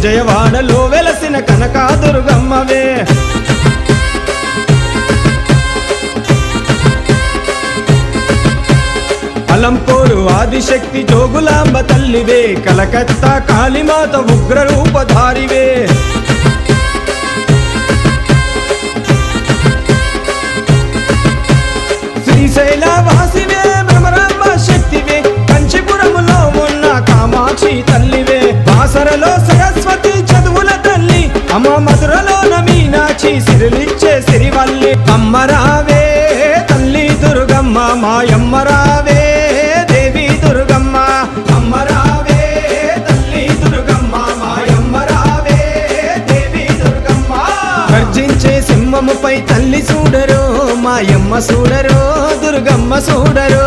విజయవాడలో వెలసిన కనకా దుర్గమ్మవే అలంపోడు ఆదిశక్తి జోగులాంబ తల్లివే కలకత్తా కాళీమాత ఉగ్రరూపధారివే భ్రమరాంబ శక్తివే కంచిపురములో ఉన్న కామాక్షి తల్లివే. బాసరలో సరస్వతి తల్లి అమ్మ మధురలోన మీనాక్షి సిరులిచ్చే సిరివల్లి అమ్మరావే తల్లి దుర్గమ్మ మాయమ్మరావే దేవి దుర్గమ్మ అమ్మరావే తల్లి దుర్గమ్మ మాయమ్మరావే దేవి దుర్గమ్మ. గర్జించే సింహముపై తల్లి చూడరు మాయమ్మ చూడరు దుర్గమ్మ చూడరు.